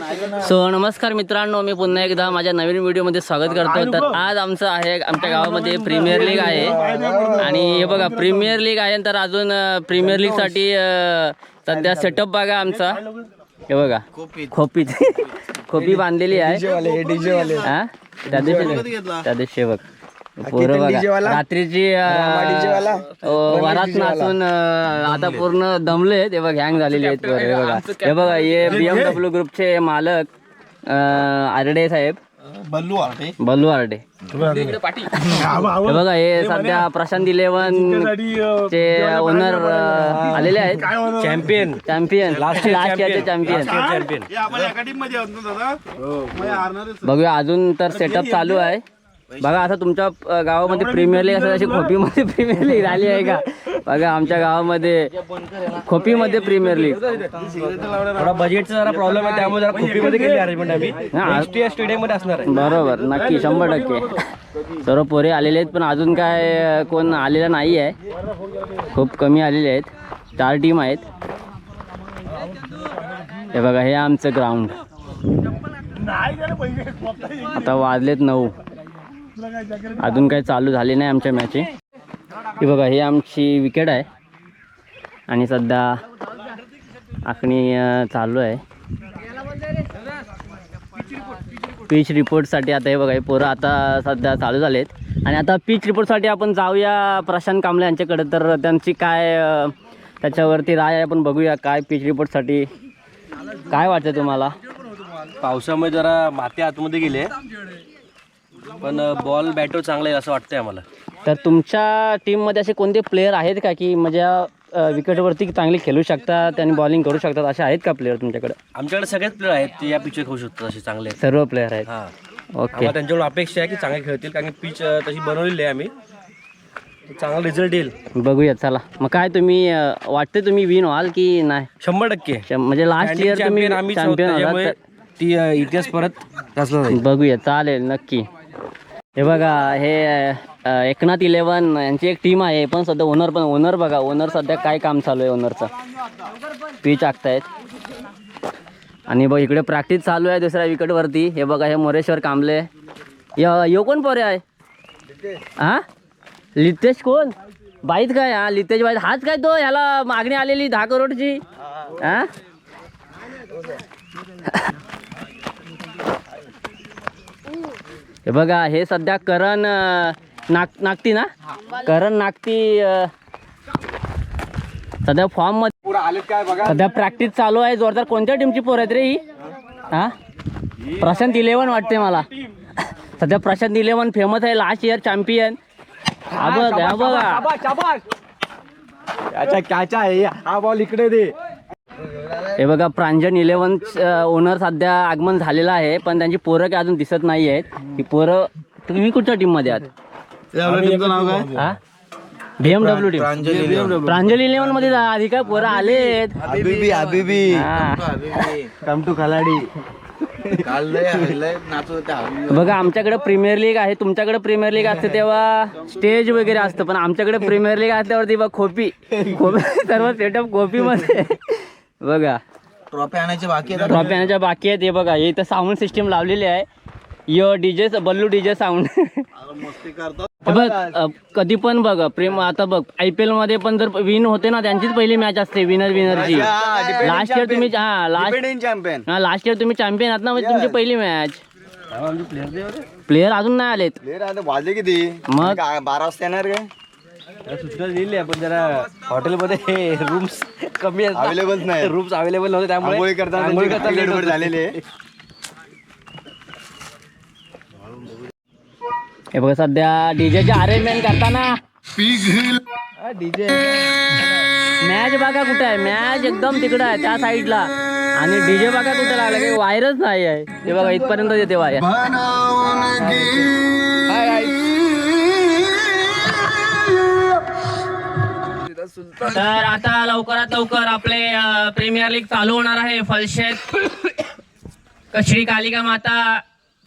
So नमस्कार मित्रांनो मी पुन्हा एकदा माझ्या नवीन व्हिडिओमध्ये स्वागत करतो तर आज आमचं आहे आमच्या गावामध्ये प्रीमियर लीग आहे. आणि हे बघा प्रीमियर लीग आहे तर अजून प्रीमियर लीगसाठी सध्या सेटअप बघा आमचा. हे बघा खोपी खोपी बांधलेली आहे. हा? त्या दिवशी त्या दिवशी बघ. पोरं बघा रात्रीची अं, वरात नाचून आता पूर्ण दमले ते बघ हँग झालेले आहेत हे बघा. हे बघा हे बीएमडब्ल्यू ग्रुपचे मालक आरडे साहेब. बल्लू आरडे? हे बघा हे सध्या प्रशांत इलेव्हन चे ओनर आलेले आहेत. चॅम्पियन चॅम्पियन लास्ट इयरचे चॅम्पियन बघूया अजून तर सेटअप चालू आहे. बघा आता तुमच्या गावामध्ये प्रीमियर लीग असं अशी खोपीमध्ये प्रीमियर लीग झाली आहे का? बघा आमच्या गावामध्ये खोपीमध्ये प्रीमियर लीग थोडा बजेटचा जरा प्रॉब्लेम आहे त्यामुळे जरा खोपीमध्ये केली अरेंजमेंट आम्ही. हा. नेक्स्ट या स्टेडियममध्ये असणार आहे. बरोबर नक्की शंभर टक्के. सर्व पोरे आलेले आहेत पण अजून काय कोण आलेलं नाही आहे. खूप कमी आलेले आहेत. चार टीम आहेत. हे बघा हे आमचं ग्राउंड आता वाजलेत नऊ. अजून काही चालू झाले नाही आमच्या मॅचे. ही बघा ही आमची विकेट आहे. आणि सध्या आखणी चालू आहे. पीच रिपोर्टसाठी आता हे बघा हे पोरं आता सध्या चालू झालेत. आणि आता पीच रिपोर्टसाठी आपण जाऊया प्रशांत कांबळे यांच्याकडे. तर त्यांची काय त्याच्यावरती राय आहे आपण बघूया काय पिच रिपोर्टसाठी. काय वाटतं तुम्हाला? पावसामुळे जरा माती आतमध्ये गेले पण बॉल बॅटर चांगला आहे असं वाटतंय आम्हाला. तर तुमच्या टीममध्ये असे कोणते प्लेयर आहेत का की माझ्या विकेटवरती चांगले खेळू शकतात आणि बॉलिंग करू शकतात असे आहेत का प्लेयर तुमच्याकडे? आमच्याकडे सगळेच प्लेअर आहेत ते या पिचवर खेळू शकतात असे चांगले सर्व प्लेयर आहेत. हा. ओके आम्हाला त्यांच्याकडून अपेक्षा आहे की चांगले खेळतील कारण की पिच तशी बनवलेली आहे आम्ही. चांगला रिझल्ट येईल. बघूया चला. मग काय तुम्ही अ, वाटते तुम्ही विन व्हाल की नाही? शंभर टक्के. श- म्हणजे लास्ट इयर तुम्ही चॅम्पियन आम्ही चॅम्पियन ती अ, इतिहास परत रचला जाईल. बघूया चालेल नक्की. हे बघा हे एकनाथ इलेवन यांची एक टीम आहे. पण सध्या ओनर पण ओनर बघा ओनर सध्या काय काम चालू आहे ओनरचं पीच आखतायत. आणि बघ इकडे प्रॅक्टिस चालू आहे दुसऱ्या विकेटवरती हे बघा हे मोरेश्वर कांबले. यो कोण पोरे आहे? हा? लितेश कोण? बाईत काय? हा लितेश बाईत. हाच काय तो? ह्याला मागणी आलेली दहा करोडची? हा? हे बघा हे सध्या करण नाग नागती ना? करण नागती सध्या फॉर्ममध्ये सध्या प्रॅक्टिस चालू आहे. जोरदार कोणत्या टीमची पोर आहेत रे ही? हा? प्रशांत इलेव्हन वाटते मला. सध्या प्रशांत इलेव्हन फेमस आहे. लास्ट इयर चॅम्पियन हा बघ हा बघा. अच्छा काचा आहे हा बॉल इकडे दे. हे बघा प्रांजन इलेव्हन ओनर सध्या आगमन झालेलं आहे पण त्यांची पोरं काय अजून दिसत नाही आहेत. ही पोरं तुम्ही कुठच्या टीममध्ये आहात? टीमचं नाव काय? हा? बीएमडब्ल्यू टीम प्रांजल इलेव्हनमध्ये जा, आधी काय पोरं आलेत हबीबी हबीबी हा. कम टू खलाडी बघा आमच्याकडे प्रीमियर लीग आहे. तुमच्याकडे प्रीमियर लीग असते तेव्हा स्टेज वगैरे असतं पण आमच्याकडे प्रीमियर लीग असल्यावरती बघ खोपी. खोपी सर्व सेटअप खोपी मध्ये बघा. ट्रॉफी आणायचे बाकी आहेत ट्रॉफी आणायच्या बाकी आहेत हे बघा. हे इथं साऊंड सिस्टीम लावलेली आहे. Yo DJ Ballu DJ sound मस्ती करतो. बघ अ, कधी पण बघ प्रेम आता बघ आय पी एलमध्ये पण जर विन होते ना त्यांचीच पहिली मॅच असते विनर विनरची लास्ट इयर तुम्ही हा लास्ट चॅम्पियन हा लास्ट इयर तुम्ही चॅम्पियन आहात ना म्हणजे तुमची पहिली मॅच प्लेयर अजून नाही आलेत. वाजले किती? मग? काय बारा वाजता येणार काय? सूचना दिली आहे पण जरा हॉटेलमध्ये रूम्स कमी Available नाही. रूम्स अवेलेबल नव्हते त्यामुळे आंघोळी गडबड. झालेली आहे. हे बघा सध्या डीजेचे अरेंजमेंट करताना. डीजे मॅच बघा कुठे आहे. मॅच एकदम तिकडं आहे त्या साईडला आणि डीजे बघा कुठे लागला काही वायरच नाही आहे. ते बघा इथपर्यंत येते वायर तर आता लवकरात लवकर आपले प्रीमियर लीग चालू होणार आहे फलशेत. श्री कालिका माता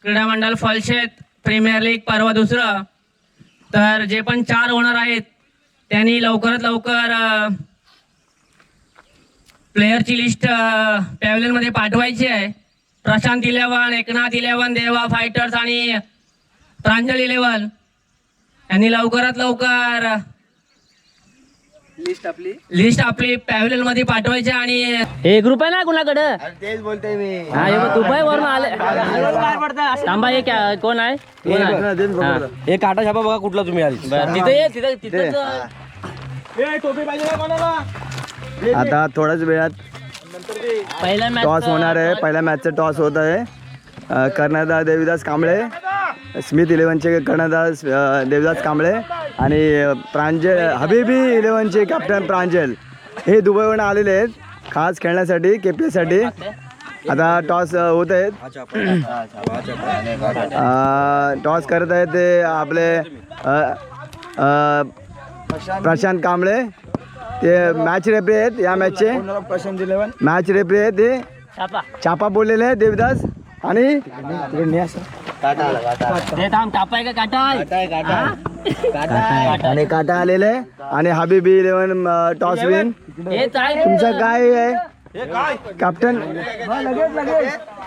क्रीडा मंडळ फलशेत प्रीमियर लीग पर्व दुसरं. तर जे पण चार होणार आहेत त्यांनी लवकरात लवकर प्लेयरची लिस्टमध्ये पाठवायची आहे. Prashant eleven Eknath eleven Deva fighters आणि प्रांजल इलेवन यांनी लवकरात लवकर लिस्ट आपली? लिस्ट आपली पॅव्हलियनमध्ये पाठवायची आणि हे ग्रुप आहे ना कुणाकडं? तेच बोलतोय मी. हा हे बघ, वरून आले. थांबा हे क्या- कोण आहे? कोण आहे? हा. काटा छापा बघा कुठला तुम्ही आधी बरं, तिथे ये तिथे तिथं आता थोड्याच वेळात पहिल्या टॉस मॅच होणार आहे. पहिल्या मॅचचं टॉस होत आहे. अ, कर्णधार देवीदास कांबळे. स्मिथ इलेव्हनचे कर्णधार अ, देवीदास कांबळे आणि प्रांजल हबीबी इलेव्हनचे कॅप्टन प्रांजल हे दुबईवरून आलेले आहेत खास खेळण्यासाठी के पी एससाठी आता टॉस होत आहेत. टॉस करत आहेत ते आपले प्रशांत कांबळे. ते मॅच रेफरी आहेत या मॅचचे प्रशांत इलेव्हन मॅच रेफरी आहेत ते. छापा चापा बोललेले आहेत देवदास आणि हे थांब का काटा आणि काटा आलेले आहे. आणि हबीबी इलेव्हन टॉस विन. तुमचं काय आहे? कॅप्टन?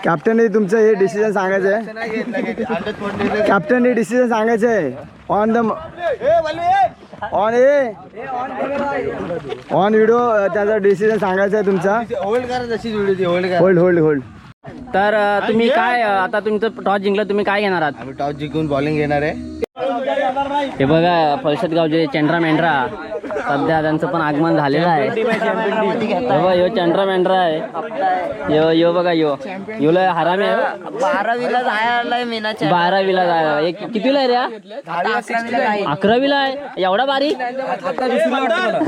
कॅप्टन तुमचं हे डिसिजन सांगायचं आहे कॅप्टन हे डिसिजन सांगायचं आहे on the on a? On video त्याचा डिसिजन सांगायचा आहे तुमचा. होल्ड करा व्हिडिओ होल्ड होल्ड होल्ड तर अं, तुम्ही काय अं, आता तुमचं टॉस जिंकलं तुम्ही काय घेणार आहात? आम्ही टॉस जिंकून बॉलिंग घेणार आहे. हे बघा परिषद गावचे चंद्रा मेंढरा सध्या त्यांचं पण आगमन झालेलं आहे. हे बघा यो चंद्रा मेंढरा आहे. यो यो बघा यो. यो लय हरामी आहे बारावीला जायला मीनाच्या बारावीला जायला एक कितीला आहे रे हा? अकरावीला आहे. एवढा बारी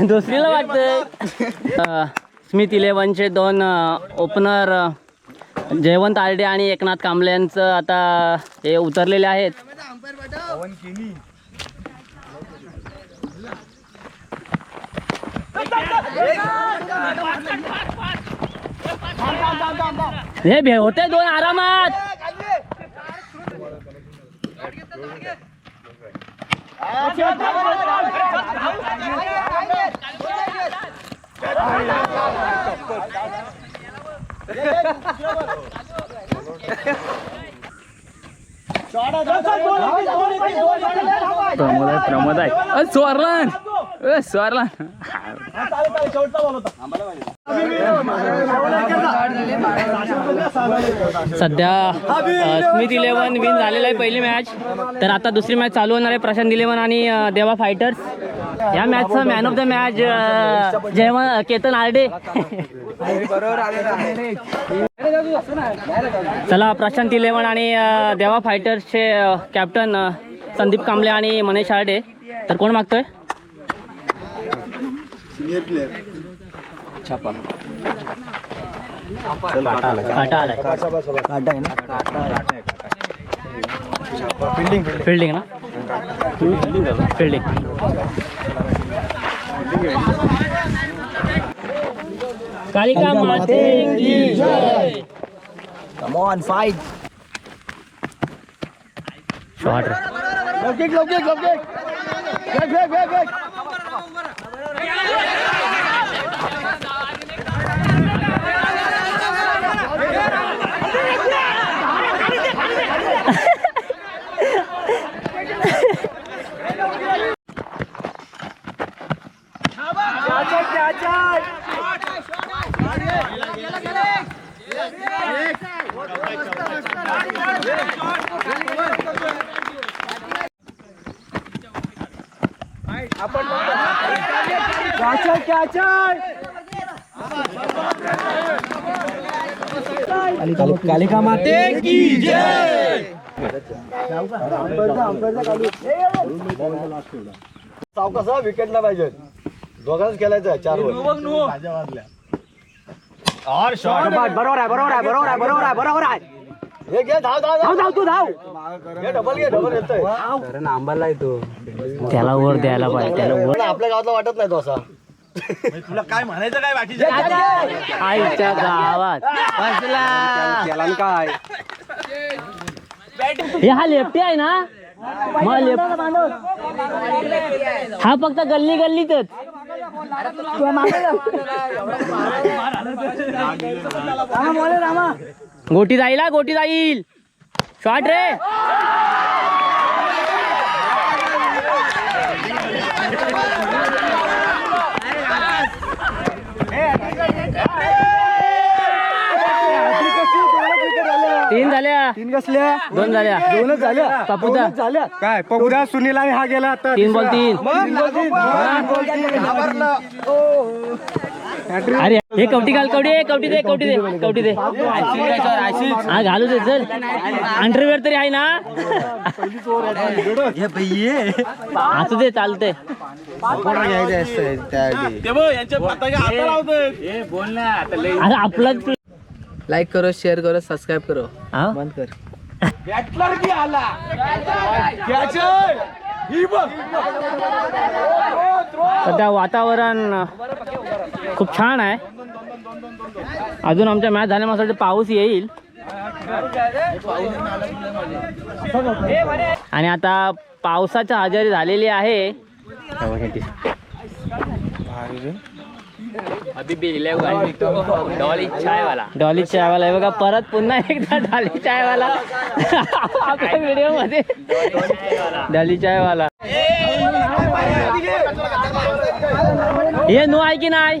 दुसरीला वाटतंय. अं, स्मिथ इलेव्हनचे दोन ओपनर जयवंत आरडे आणि एकनाथ कांबळे यांचं आता हे उतरलेले आहेत. हे भे होते दोन आरामात. प्रमोद आहे प्रमोद आहे. स्वर्लन स्वर्लन सध्या स्मिथ इलेव्हन विन झालेलं आहे पहिली मॅच तर आता दुसरी मॅच चालू होणार आहे प्रशांत इलेव्हन आणि देवा फायटर्स या मॅचचा man of the match Jaywant Ketan Arde. चला प्रशांत इलेव्हन आणि देवा फायटर्सचे कॅप्टन संदीप कांबळे आणि मनीष आरडे. तर कोण मागतोय? फिल्डिंग ना? Fielding Kalika Mata Come on, fight. Shot. Low kick, low kick, low kick. Back, back, back, back. Kalika माते की सावकासा विकेटला पाहिजे. दोघांच खेळायचं चार बरोबर आहे बरोबर आहे बरोबर आहे बरोबर आहे बरोबर आहे हे घे धाव धाव धाव. धाव तू धाव. घे डबल घे डबल येतोय. त्याला वर द्यायला पाहिजे त्याला वर. आपल्या गावातला वाटत नाही तो असा. आईच्या गावात. काय हे हा लेफ्टी आहे ना? मग लेफ्ट हा फक्त गल्ली गल्लीतच. गोटी जाईल हा, गोटी जाईल. शॉट रे तीन झाल्या तीन कसल्या? दोन झाल्या. दोनच झाल्या. पापुदा झाल्या. काय पपुदा सुनील आणि हा गेला आता तीन बॉल तीन. अरे हे कवटी घाल कवटी दे कवटी दे कवटी दे कवटी दे. हा घालू दे चल. अंडरवेअर तरी आहे ना? असू दे चालते अरे आपला लाईक करो शेअर करो सबस्क्राईब करो. हा? बंद कर. सध्या वातावरण खूप छान आहे. अजून आमच्या मॅच झाल्यामुळे पाऊस येईल. आणि आता पावसाच्या हजेरी झालेली आहे. अभी डॉली चाय वाला। डॉली चाय वाला। आहे बघा परत पुन्हा एकदा डॉली चाय वाला। आपल्या व्हिडिओमध्ये डॉली चाय वाला. हे नो आहे की नाही?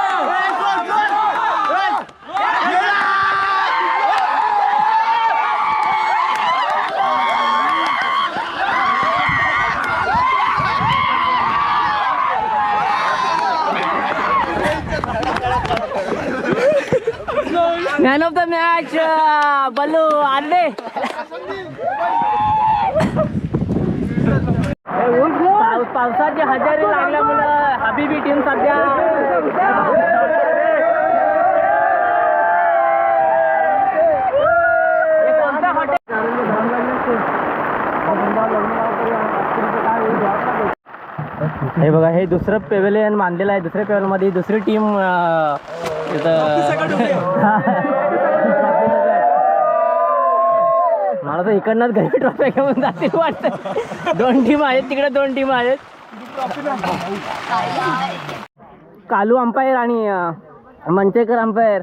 Man of the match Ballu आले पावसाचे हजेरी लागल्यामुळं हबीबी टीम सध्या हे बघा हे दुसरं पेवेलियन मानलेलं आहे. दुसऱ्या पेवेल मध्ये दुसरी टीम मला तर इकडनंच घरी ट्रॉफी घेऊन जातील वाटतं. दोन टीम आहेत तिकडे दोन टीम आहेत. कालू अंपायर आणि अं, मनचेकर अंपायर.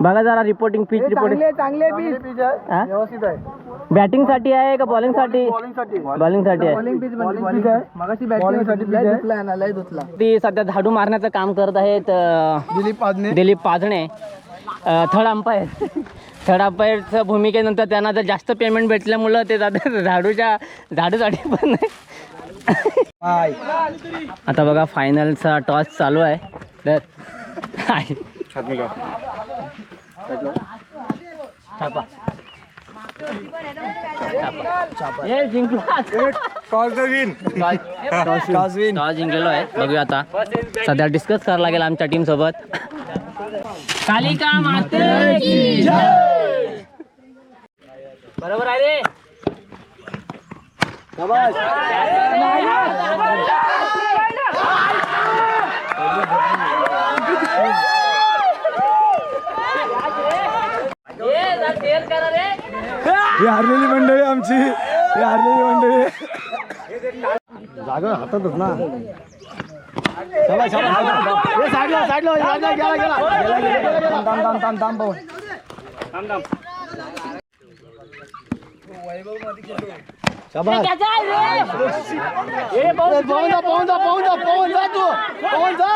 बघा जरा रिपोर्टिंग पिच रिपोर्टिंग चांगले व्यवस्थित आहे. बॅटिंगसाठी आहे का बॉलिंगसाठी बॉलिंगसाठी आहे. ती सध्या झाडू मारण्याचं काम करत आहेत अं, Dilip Padne Dilip Pajne third umpire. Third अंपायरच्या भूमिकेनंतर त्यांना जर जास्त पेमेंट भेटल्यामुळं ते जातात झाडूच्या झाडूसाठी पण नाही. आता बघा फायनलचा टॉस चालू आहे. तर आहे. ए, जिंकला टॉस जिंकलेलो आहे. बघूया आता. सध्या डिस्कस करायला लागेल आमच्या टीम सोबत. कालिका माते. बरोबर आहे रे. ये, जरा तेल करा रे. ही हारलेली मंडळी आमची. ही हारलेली मंडळी. जागा हातातच ना. चला चला साईडला साईडला गेला गेला गेला थांब थांब थांब थांब भाऊ. शाबास. त्याचा आहे रे. ए, भाऊ, पवन जा पवन जा पवन जा पवन जा.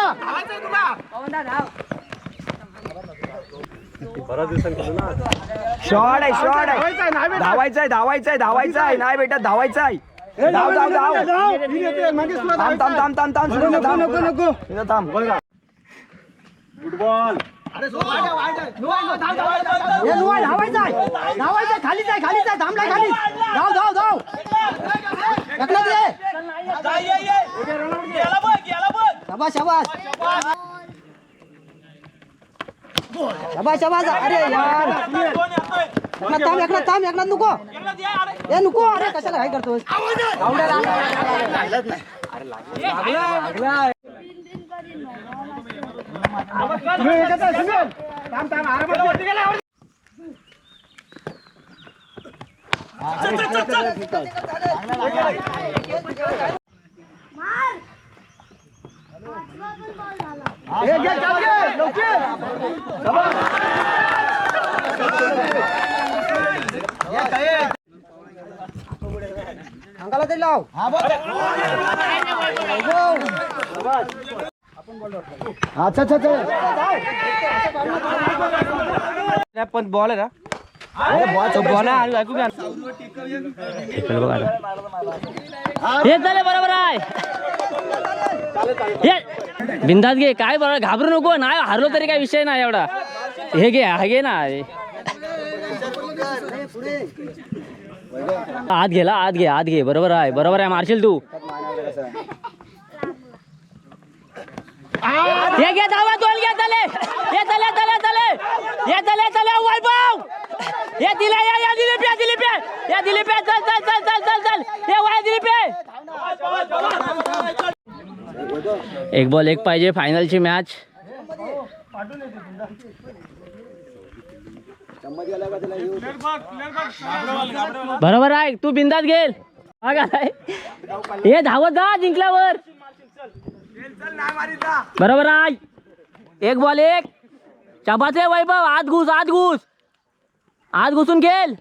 तू पवन जा शॉट आहे शॉट आहे. धावायचं आहे धावायचं आहे धावायचं आहे नाही बेटा धावायचं आहे धाव धाव. धाव थांब थांब थांब थांब शाबास. शाबास. अरे यार. एकनाथ थांब एकनाथ थांब एकनाथ नको. ए नको. अरे कशाला काय करतोस? अंगाला तरी लाव. अच्छा अच्छा पण बॉल आहे ना. हे झाले बरोबर आहे. बिंदात घे काय बरोबर घाबरू नको नाही हारलो तरी काय विषय नाही एवढा. हे घे हा घे ना. आत गेला आत घे आत घे. बरोबर आहे बरोबर आहे मारशील तू. हे घे धावा दोन घे तले हे तले तले तले हे तले तले वैभव. हे दिले या या दिले पे दिले पे. या दिले पे चल चल चल चल चल चल. हे वाय दिले पे. एक बॉल एक पाहिजे फायनलची मॅच. बरोबर आहे तू बिंदात गेल. हे धावत जा जिंकल्यावर. बरोबर आहे. एक बॉल एक. चबाचे वैभव. आत घुस आत घुस. आत घुसून गेल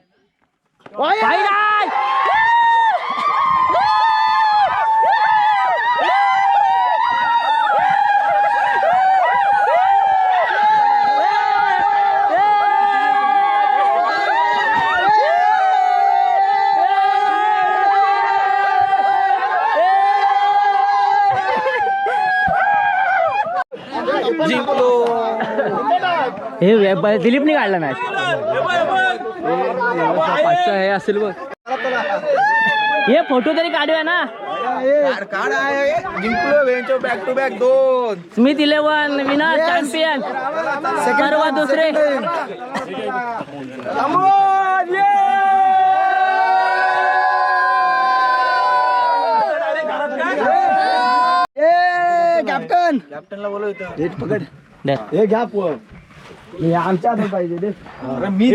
हे दिलीपने काढला मॅच हे असेल बघ. हे फोटो तरी काढूया ना. जिंकलो बॅक टू बॅक दोन. स्मिथ इलेव्हन विनर चॅम्पियन सर्व दुसरे. कॅप्टन कॅप्टनला बोलव पकड. हे घ्या हे आमच्या हातात पाहिजे ते मी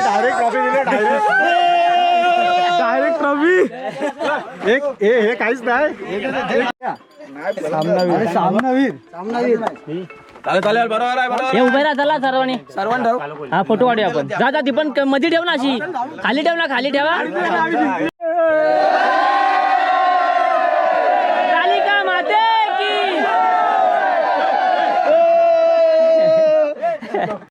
डायरेक्ट ट्रॉफी दिले डायरेक्ट डायरेक्ट ट्रॉफी एक हे हे काहीच नाही सामनावीर सामनावीर सामनावीर हे उभे राहा चला सर्वांनी. सर्वांनी हा फोटो काढूया आपण. जा जा ती पण क- मध्ये ठेव ना अशी. खाली ठेव ना खाली ठेवा.